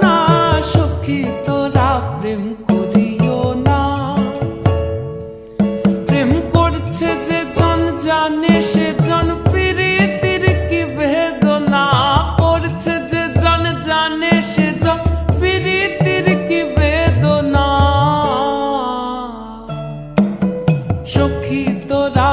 না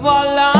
voilà.